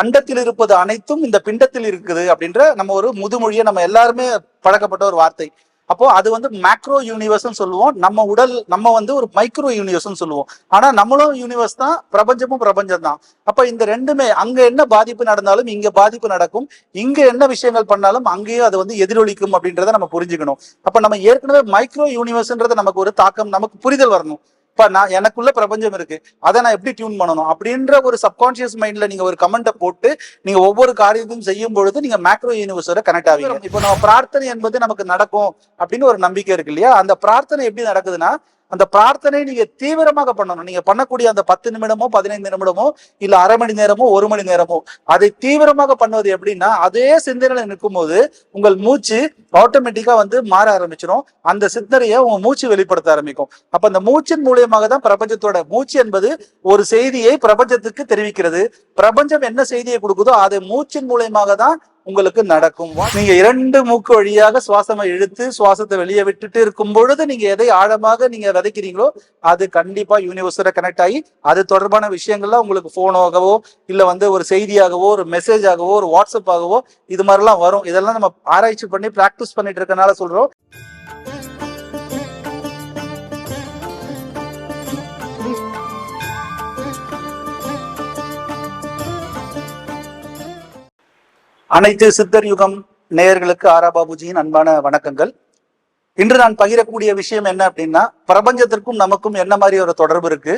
அண்டத்தில் இருப்பது அனைத்தும் இந்த பிண்டத்தில் இருக்குது அப்படின்ற நம்ம ஒரு முதுமொழியை நம்ம எல்லாருமே பழக்கப்பட்ட ஒரு வார்த்தை. அப்போ அது வந்து மேக்ரோ யூனிவர்ஸ்னு சொல்லுவோம். நம்ம உடல் நம்ம வந்து ஒரு மைக்ரோ யூனிவர்ஸ்னு சொல்லுவோம். ஆனா நம்மளும் யூனிவர்ஸ் தான் பிரபஞ்சமும் பிரபஞ்சம் தான். அப்ப இந்த ரெண்டுமே அங்க என்ன பாதிப்பு நடந்தாலும் இங்க பாதிப்பு நடக்கும். இங்க என்ன விஷயங்கள் பண்ணாலும் அங்கேயும் அது வந்து எதிரொலிக்கும் அப்படின்றத நம்ம புரிஞ்சுக்கணும். அப்ப நம்ம ஏற்கனவே மைக்ரோ யூனிவர்ஸ்ன்றது நமக்கு ஒரு தாக்கம் நமக்கு புரிதல் வரணும். இப்ப நான் எனக்குள்ள பிரபஞ்சம் இருக்கு. அதை நான் எப்படி டியூன் பண்ணணும்? அப்படின்ற ஒரு சப்கான்சியஸ் மைண்ட்ல நீங்க ஒரு கமெண்ட்டை போட்டு நீங்க ஒவ்வொரு காரியத்தையும் செய்யும் பொழுது நீங்க மேக்ரோ யூனிவர்ஸோட கனெக்ட் ஆவீங்க. இப்போ நம்ம பிரார்த்தனை என்பது நமக்கு நடக்கும் அப்படின்னு ஒரு நம்பிக்கை இருக்கு இல்லையா? அந்த பிரார்த்தனை எப்படி நடக்குதுன்னா அந்த பிரார்த்தனை நீங்க தீவிரமாக பண்ணணும். நீங்க பண்ணக்கூடிய அந்த பத்து நிமிடமோ பதினைந்து நிமிடமோ இல்ல அரை மணி நேரமோ ஒரு மணி நேரமோ அதை தீவிரமாக பண்ணுவது எப்படின்னா அதே சிந்தனையில நிற்கும் போது உங்கள் மூச்சு ஆட்டோமேட்டிக்கா வந்து மாற ஆரம்பிச்சிடும் அந்த சிந்தனையை உங்க மூச்சு வெளிப்படுத்த ஆரம்பிக்கும். அப்ப அந்த மூச்சின் மூலியமாக தான் பிரபஞ்சத்தோட மூச்சு என்பது ஒரு செய்தியை பிரபஞ்சத்துக்கு தெரிவிக்கிறது. பிரபஞ்சம் என்ன செய்தியை கொடுக்குதோ அதை மூச்சின் மூலியமாக தான் உங்களுக்கு நடக்கும். நீங்க இரண்டு மூக்கு வழியாக சுவாசமா இழுத்து சுவாசத்தை வெளியே விட்டுட்டு இருக்கும் பொழுது நீங்க எதை ஆழமாக நீங்க விதைக்கிறீங்களோ அது கண்டிப்பா யூனிவர்ஸோட கனெக்ட் ஆகி அது தொடர்பான விஷயங்கள்லாம் உங்களுக்கு போனாகவோ இல்ல வந்து ஒரு செய்தியாகவோ ஒரு மெசேஜ் ஆகவோ ஒரு வாட்ஸ்அப் ஆகவோ இது மாதிரிலாம் வரும். இதெல்லாம் நம்ம ஆராய்ச்சி பண்ணி பிராக்டிஸ் பண்ணிட்டு இருக்கனால சொல்றோம். அனைத்து சித்தர் யுகம் நேயர்களுக்கு ஆரா பாபுஜியின் அன்பான வணக்கங்கள். இன்று நான் பகிரக்கூடிய விஷயம் என்ன அப்படின்னா பிரபஞ்சத்திற்கும் நமக்கும் என்ன மாதிரி ஒரு தொடர்பு இருக்கு?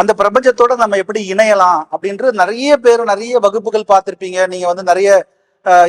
அந்த பிரபஞ்சத்தோட நம்ம எப்படி இணையலாம் அப்படின்ற நிறைய பேர் நிறைய வகுப்புகள் பார்த்துருப்பீங்க. நீங்க வந்து நிறைய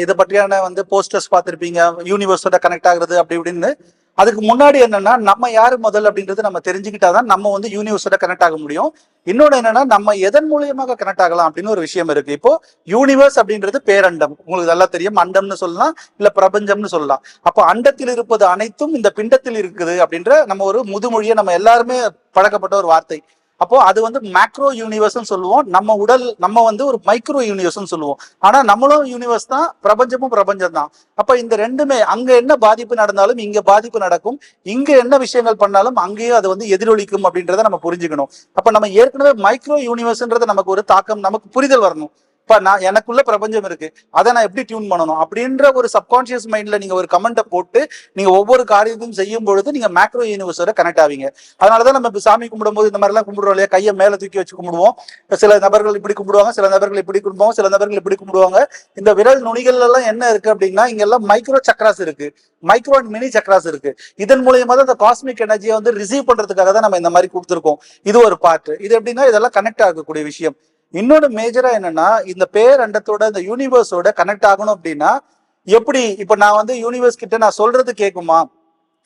இதை பற்றியான வந்து போஸ்டர்ஸ் பார்த்துருப்பீங்க. யூனிவர்ஸோட கனெக்ட் ஆகுறது அப்படி இப்படின்னு. அதுக்கு முன்னாடி என்னன்னா நம்ம யாரு முதல் அப்படின்றது நம்ம தெரிஞ்சுக்கிட்டாதான் நம்ம வந்து யூனிவர்ஸோட கனெக்ட் ஆக முடியும். இன்னொன்னு என்னன்னா நம்ம எதன் மூலியமாக கனெக்ட் ஆகலாம் அப்படின்னு ஒரு விஷயம் இருக்கு. இப்போ யூனிவர்ஸ் அப்படின்றது பேரண்டம். உங்களுக்கு நல்லா தெரியும். அண்டம்னு சொல்லலாம் இல்ல பிரபஞ்சம்னு சொல்லலாம். அப்போ அண்டத்தில் இருப்பது அனைத்தும் இந்த பிண்டத்தில் இருக்குது அப்படின்ற நம்ம ஒரு முதுமொழியை நம்ம எல்லாருமே பழக்கப்பட்ட ஒரு வார்த்தை. அப்போ அது வந்து மேக்ரோ யூனிவர்ஸ்னு சொல்லுவோம். நம்ம உடல் நம்ம வந்து ஒரு மைக்ரோ யூனிவர்ஸ்னு சொல்லுவோம். ஆனா நம்மளும் யூனிவர்ஸ் தான் பிரபஞ்சமும் பிரபஞ்சம் தான். அப்ப இந்த ரெண்டுமே அங்க என்ன பாதிப்பு நடந்தாலும் இங்க பாதிப்பு நடக்கும். இங்க என்ன விஷயங்கள் பண்ணாலும் அங்கேயும் அது வந்து எதிரொலிக்கும் அப்படின்றத நம்ம புரிஞ்சுக்கணும். அப்ப நம்ம ஏற்கனவே மைக்ரோ யூனிவர்ஸ்ன்றது நமக்கு ஒரு தாக்கம் நமக்கு புரிதல் வரணும். இப்ப நான் எனக்குள்ள பிரபஞ்சம் இருக்கு. அதை நான் எப்படி டியூன் பண்ணணும்? அப்படின்ற ஒரு சப்கான்சியஸ் மைண்ட்ல நீங்க ஒரு கமெண்ட்டை போட்டு நீங்க ஒவ்வொரு காரியத்தையும் செய்யும் பொழுது நீங்க மேக்ரோ யூனிவர்ஸோட கனெக்ட் ஆவீங்க. அதனாலதான் நம்ம இப்ப சாமி கும்பிடும்போது இந்த மாதிரி எல்லாம் கும்பிடுறோம் இல்லையா? கையை மேல தூக்கி வச்சு கும்பிடுவோம். சில நபர்கள் இப்படி கும்பிடுவாங்க சில நபர்கள் இப்படி கும்பிடுவாங்க சில நபர்கள் இப்படி கும்பிடுவாங்க. இந்த விரல் நுனிகள் எல்லாம் என்ன இருக்கு அப்படின்னா இங்க எல்லாம் மைக்ரோ சக்ராஸ் இருக்கு. மைக்ரோ அண்ட் மினி சக்ராஸ் இருக்கு. இதன் மூலியமா தான் இந்த காஸ்மிக் எனர்ஜியை வந்து ரிசீவ் பண்றதுக்காக தான் நம்ம இந்த மாதிரி கொடுத்துருக்கோம். இது ஒரு பார்ட் இது எப்படின்னா இதெல்லாம் கனெக்ட் ஆகக்கூடிய விஷயம். இன்னொரு மேஜரா என்னன்னா இந்த பேரண்டத்தோட இந்த யூனிவர்ஸோட கனெக்ட் ஆகணும் அப்படின்னா எப்படி? இப்ப நான் வந்து யூனிவர்ஸ் கிட்ட நான் சொல்றது கேட்குமா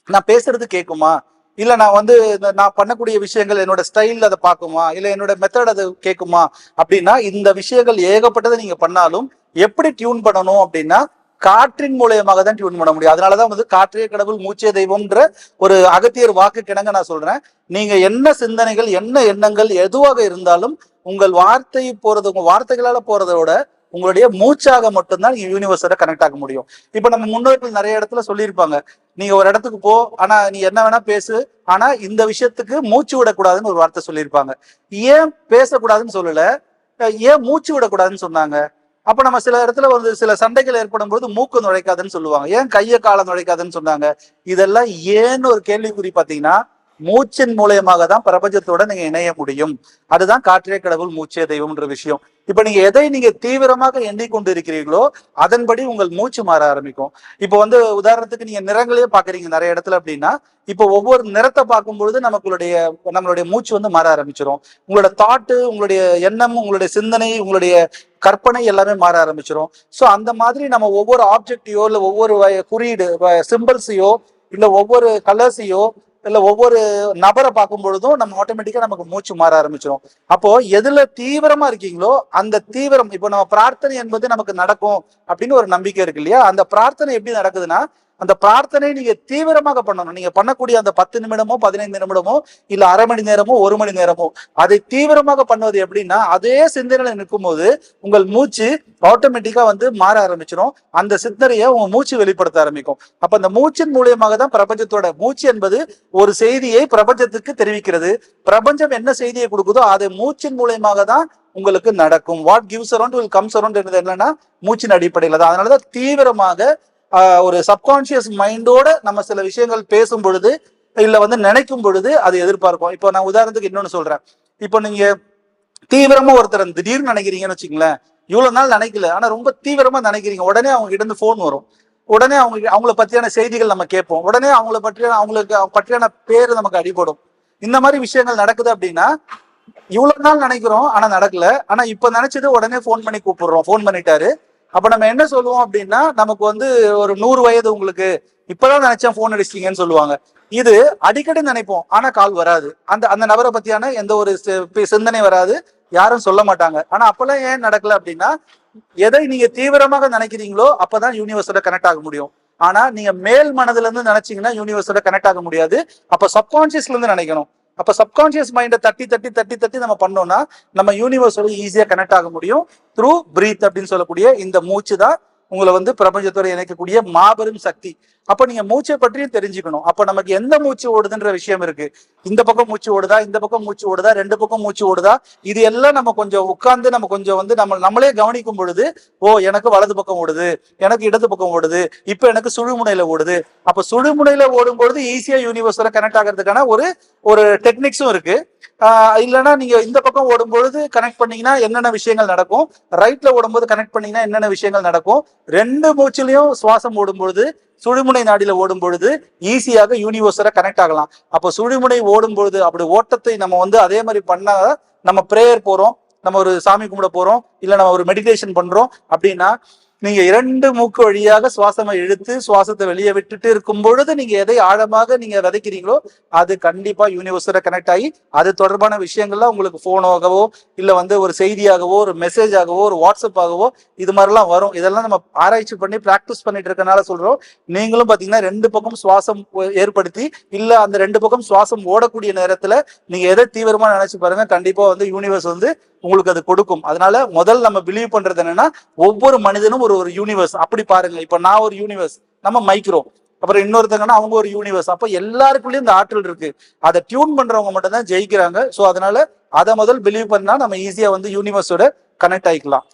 நான் பேசுறது கேட்குமா இல்ல நான் வந்து இந்த நான் பண்ணக்கூடிய விஷயங்கள் என்னோட ஸ்டைல் அதை பார்க்குமா? இல்ல என்னோட மெத்தட் அது கேட்குமா அப்படின்னா இந்த விஷயங்கள் ஏகப்பட்டதை நீங்க பண்ணாலும் எப்படி டியூன் பண்ணணும் அப்படின்னா காற்றின் மூலியமாக தான் டியூன் பண்ண முடியும். அதனாலதான் வந்து காற்றே கடவுள் மூச்சே தெய்வம்ன்ற ஒரு அகத்தியர் வாக்கு கிணங்க நான் சொல்றேன். நீங்க என்ன சிந்தனைகள் என்ன எண்ணங்கள் எதுவாக இருந்தாலும் உங்கள் வார்த்தை போறது உங்க வார்த்தைகளால போறதோட உங்களுடைய மூச்சாக மட்டும்தான் நீங்க யூனிவர்ஸோட கனெக்ட் ஆக முடியும். இப்ப நம்ம முன்னோர்கள் நிறைய இடத்துல சொல்லியிருப்பாங்க. நீங்க ஒரு இடத்துக்கு போ ஆனா நீ என்ன வேணா பேசு ஆனா இந்த விஷயத்துக்கு மூச்சு விடக்கூடாதுன்னு ஒரு வார்த்தை சொல்லியிருப்பாங்க. ஏன் பேசக்கூடாதுன்னு சொல்லல? ஏன் மூச்சு விடக்கூடாதுன்னு சொன்னாங்க? அப்ப நம்ம சில இடத்துல வந்து சில சண்டைகள் ஏற்படும் போது மூக்கு நுழைக்காதுன்னு சொல்லுவாங்க. ஏன் கைய காலம் நுழைக்காதுன்னு சொன்னாங்க? இதெல்லாம் ஏன்னு ஒரு கேள்விக்குறி பாத்தீங்கன்னா மூச்சின் மூலியமாக தான் பிரபஞ்சத்தோட நீங்க இணைய முடியும். அதுதான் காற்றே கடவுள் மூச்சே தெய்வம்ன்ற விஷயம். இப்ப நீங்க எதை நீங்க தீவிரமாக எண்ணிக்கொண்டு இருக்கிறீர்களோ அதன்படி உங்கள் மூச்சு மாற ஆரம்பிக்கும். இப்போ வந்து உதாரணத்துக்கு நீங்க நிறங்களே பாக்குறீங்க நிறைய இடத்துல அப்படின்னா இப்போ ஒவ்வொரு நிறத்தை பார்க்கும் பொழுது நமக்குடைய நம்மளுடைய மூச்சு வந்து மாற ஆரம்பிச்சிடும் உங்களோட தாட்டு உங்களுடைய எண்ணம் உங்களுடைய சிந்தனை உங்களுடைய கற்பனை எல்லாமே மாற ஆரம்பிச்சிடும் ஸோ அந்த மாதிரி நம்ம ஒவ்வொரு ஆப்ஜெக்டையோ இல்லை ஒவ்வொரு குறியீடு சிம்பிள்ஸையோ இல்லை ஒவ்வொரு கலர்ஸையோ இல்ல ஒவ்வொரு நபரை பார்க்கும் பொழுதும் நம்ம ஆட்டோமேட்டிக்கா நமக்கு மூச்சு மாற ஆரம்பிச்சிடும் அப்போ எதுல தீவிரமா இருக்கீங்களோ அந்த தீவிரம் இப்போ நம்ம பிரார்த்தனை என்பது நமக்கு நடக்கும் அப்படின்னு ஒரு நம்பிக்கை இருக்கு இல்லையா? அந்த பிரார்த்தனை எப்படி நடக்குதுன்னா அந்த பிரார்த்தனை நீங்க தீவிரமாக பண்ணணும். நீங்க பண்ணக்கூடிய அந்த பத்து நிமிடமோ பதினைந்து நிமிடமோ இல்ல அரை மணி நேரமோ ஒரு மணி நேரமோ அதை தீவிரமாக பண்ணுவது எப்படின்னா அதே சிந்தனையில நிற்கும் போது உங்கள் மூச்சு ஆட்டோமேட்டிக்கா வந்து மாற ஆரம்பிச்சிடும் அந்த சிந்தனையை உங்க மூச்சு வெளிப்படுத்த ஆரம்பிக்கும். அப்ப அந்த மூச்சின் மூலியமாக தான் பிரபஞ்சத்தோட மூச்சு என்பது ஒரு செய்தியை பிரபஞ்சத்துக்கு தெரிவிக்கிறது. பிரபஞ்சம் என்ன செய்தியை கொடுக்குதோ அதை மூச்சின் மூலியமாக தான் உங்களுக்கு நடக்கும். What gives around will comes around என்னது என்னன்னா மூச்சின் அடிப்படையில் தான். அதனாலதான் தீவிரமாக ஒரு சப்கான்சியஸ் மைண்டோட நம்ம சில விஷயங்கள் பேசும் பொழுது இல்லை வந்து நினைக்கும் பொழுது அதை எதிர்பார்க்கும். இப்போ நான் உதாரணத்துக்கு இன்னொன்று சொல்றேன். இப்போ நீங்க தீவிரமா ஒருத்தர் திடீர்னு நினைக்கிறீங்கன்னு வச்சுங்களேன் இவ்வளவு நாள் நினைக்கல. ஆனா ரொம்ப தீவிரமா நினைக்கிறீங்க. உடனே அவங்க கிட்ட இருந்து போன் வரும். உடனே அவங்க அவங்கள பற்றியான செய்திகள் நம்ம கேட்போம். உடனே அவங்கள பற்றியான அவங்களுக்கு பற்றியான பேர் நமக்கு அடிபடும். இந்த மாதிரி விஷயங்கள் நடக்குது அப்படின்னா இவ்வளவு நாள் நினைக்கிறோம் ஆனா நடக்கல. ஆனா இப்ப நினைச்சது உடனே ஃபோன் பண்ணி கூப்பிடுறோம். ஃபோன் பண்ணிட்டாரு. அப்ப நம்ம என்ன சொல்லுவோம் அப்படின்னா நமக்கு வந்து ஒரு நூறு வயது உங்களுக்கு. இப்பதான் நினைச்சேன் ஃபோன் அடிச்சிட்டீங்கன்னு சொல்லுவாங்க. இது அடிக்கடி நினைப்போம். ஆனா கால் வராது. அந்த அந்த நபரை பத்தியான எந்த ஒரு சி- சிந்தனை வராது. யாரும் சொல்ல மாட்டாங்க. ஆனா அப்பெல்லாம் ஏன் நடக்கல அப்படின்னா எதை நீங்க தீவிரமாக நினைக்கிறீங்களோ அப்பதான் யூனிவர்ஸோட கனெக்ட் ஆக முடியும். ஆனா நீங்க மேல் மனதுல இருந்து நினைச்சீங்கன்னா யூனிவர்ஸோட கனெக்ட் ஆக முடியாது. அப்ப சப்கான்சியஸ்ல இருந்து நினைக்கணும். அப்ப சப்கான்சியஸ் மைண்டை தட்டி தட்டி தட்டி தட்டி நம்ம பண்ணோம்னா நம்ம யூனிவர்ஸோட ஈஸியா கனெக்ட் ஆக முடியும் த்ரூ பிரீத் அப்படின்னு சொல்லக்கூடிய இந்த மூச்சு தான் உங்களை வந்து பிரபஞ்சத்தோட இணைக்கக்கூடிய மாபெரும் சக்தி. அப்ப நீங்க மூச்சை பற்றியும் தெரிஞ்சுக்கணும். அப்ப நமக்கு எந்த மூச்சு ஓடுதுன்ற விஷயம் இருக்கு. இந்த பக்கம் மூச்சு ஓடுதா இந்த பக்கம் மூச்சு ஓடுதா ரெண்டு பக்கம் மூச்சு ஓடுதா இது எல்லாம் நம்ம கொஞ்சம் உட்கார்ந்து நம்ம கொஞ்சம் வந்து நம்ம நம்மளே கவனிக்கும் பொழுது ஓ எனக்கு வலது பக்கம் ஓடுது எனக்கு இடது பக்கம் ஓடுது இப்ப எனக்கு சுழுமுனையில ஓடுது. அப்ப சுழுமுனையில ஓடும் பொழுது ஈஸியா யூனிவர்ஸோட கனெக்ட் ஆகிறதுக்கான ஒரு ஒரு டெக்னிக்ஸும் இருக்கு. ஆஹ் இல்லைன்னா நீங்க இந்த பக்கம் ஓடும் பொழுது கனெக்ட் பண்ணீங்கன்னா என்னென்ன விஷயங்கள் நடக்கும்? ரைட்ல ஓடும்போது கனெக்ட் பண்ணீங்கன்னா என்னென்ன விஷயங்கள் நடக்கும்? ரெண்டு மூச்சுலயும் சுவாசம் ஓடும் பொழுது சுழிமுனை நாடியில ஓடும் பொழுது ஈஸியாக யூனிவர்ஸோட கனெக்ட் ஆகலாம். அப்போ சுழிமுனை ஓடும் பொழுது அப்படி ஓட்டத்தை நம்ம வந்து அதே மாதிரி பண்ணா நம்ம ப்ரேயர் போறோம் நம்ம ஒரு சாமி கும்பிட போறோம் இல்ல நம்ம ஒரு மெடிடேஷன் பண்றோம் அப்படின்னா நீங்க இரண்டு மூக்கு வழியாக சுவாசமா இழுத்து சுவாசத்தை வெளியே விட்டுட்டு இருக்கும் பொழுது நீங்க எதை ஆழமாக நீங்க விதைக்கிறீங்களோ அது கண்டிப்பா யூனிவர்ஸோட கனெக்ட் ஆகி அது தொடர்பான விஷயங்கள்லாம் உங்களுக்கு போனாகவோ இல்ல வந்து ஒரு செய்தியாகவோ ஒரு மெசேஜ் ஆகவோ ஒரு வாட்ஸ்அப் ஆகவோ இது மாதிரிலாம் வரும். இதெல்லாம் நம்ம ஆராய்ச்சி பண்ணி பிராக்டிஸ் பண்ணிட்டு இருக்கனால சொல்றோம். நீங்களும் பாத்தீங்கன்னா ரெண்டு பக்கம் சுவாசம் ஏற்படுத்தி இல்ல அந்த ரெண்டு பக்கம் சுவாசம் ஓடக்கூடிய நேரத்துல நீங்க எதை தீவிரமா நினைச்சு பாருங்க கண்டிப்பா வந்து யூனிவர்ஸ் வந்து உங்களுக்கு அது கொடுக்கும். அதனால முதல் நம்ம பிலீவ் பண்றது என்னன்னா ஒவ்வொரு மனிதனும் ஒரு ஒரு யூனிவர்ஸ் அப்படி பாருங்க. இப்ப நான் ஒரு யூனிவர்ஸ் நம்ம மைக்ரோ அப்புறம் இன்னொருத்தங்கன்னா அவங்க ஒரு யூனிவர்ஸ் அப்ப எல்லாருக்குள்ளயும் இந்த ஆற்றல் இருக்கு. அதை டியூன் பண்றவங்க மட்டும் தான் ஜெயிக்கிறாங்க. சோ அதனால அதை முதல் பிலீவ் பண்ணா நம்ம ஈஸியா வந்து யூனிவர்ஸோட கனெக்ட் ஆகிக்கலாம்